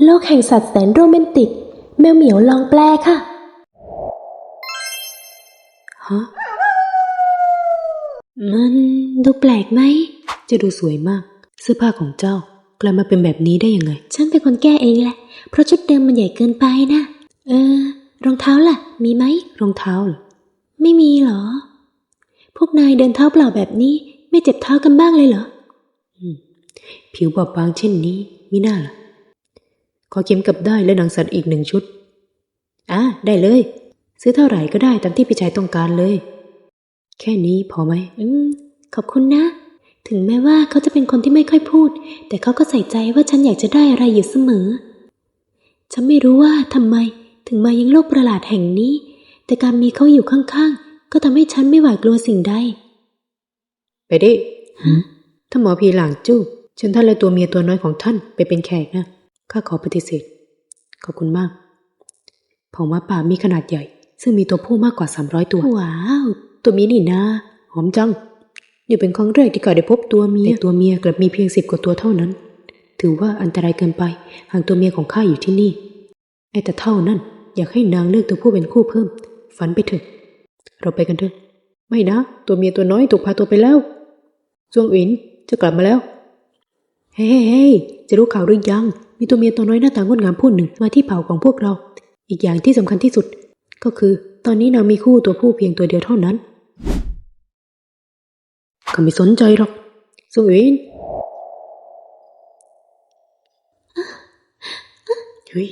โลกแห่งสัตว์แสนโรแมนติก แมวเหมียวลองแปลค่ะ ฮะ มันดูแปลกไหม จะดูสวยมาก เสื้อผ้าของเจ้ากลายมาเป็นแบบนี้ได้ยังไง ฉันเป็นคนแก้เองแหละ เพราะชุดเดิมมันใหญ่เกินไปนะ เออ รองเท้าล่ะ มีไหม รองเท้าเหรอ ไม่มีเหรอ พวกนายเดินเท้าเปล่าแบบนี้ ไม่เจ็บเท้ากันบ้างเลยเหรอ ผิวบอบบางเช่นนี้มิน่าล่ะ ขอเข็มกลับได้และหนังสัตว์อีกหนึ่งชุด อะ ได้เลย ซื้อเท่าไหร่ก็ได้ตามที่พี่ชายต้องการเลย แค่นี้พอไหม อืม ขอบคุณนะ ถึงแม้ว่าเขาจะเป็นคนที่ไม่ค่อยพูด แต่เขาก็ใส่ใจว่าฉันอยากจะได้อะไรอยู่เสมอ ฉันไม่รู้ว่าทำไม ถึงมายังโลกประหลาดแห่งนี้ แต่การมีเขาอยู่ข้างๆ ก็ทำให้ฉันไม่หวาดกลัวสิ่งใด ไปดิถ้าหมอผีหลางจู้เชิญท่านและตัวเมียตัวน้อยของท่านไปเป็นแขกนะ ข้าขอปฏิเสธ ขอบคุณมากเผ่าม้าป่ามีขนาดใหญ่ ซึ่งมีตัวผู้มากกว่า 300 ตัว ว้าว ตัวเมียนี่นะหอมจัง นี่เป็นครั้งแรกที่ข้าได้พบตัวเมีย แต่ตัวเมียกลับมีเพียงสิบกว่าตัวเท่านั้น ถือว่าอันตรายเกินไป หากตัวเมียของข้าอยู่ที่นี่ ไอ้แต่เท่านั้น อยากให้นางเลือกตัวผู้เป็นคู่เพิ่ม ฝันไปเถอะ เราไปกันเถอะ ไม่นะ ตัวเมียตัวน้อยถูกพาตัวไปแล้วจวงอินจะกลับมาแล้ว เฮ้เฮ้จะรู้ข่าวหรือยัง มีตัวเมียตัวน้อยหน้าตางดงามผู้หนึ่งมาที่เผ่าของพวกเรา อีกอย่างที่สำคัญที่สุด ก็คือ ตอนนี้นางมีคู่ตัวผู้เพียงตัวเดียวเท่านั้นก็ไม่สนใจหรอกสุวินเฮ้ย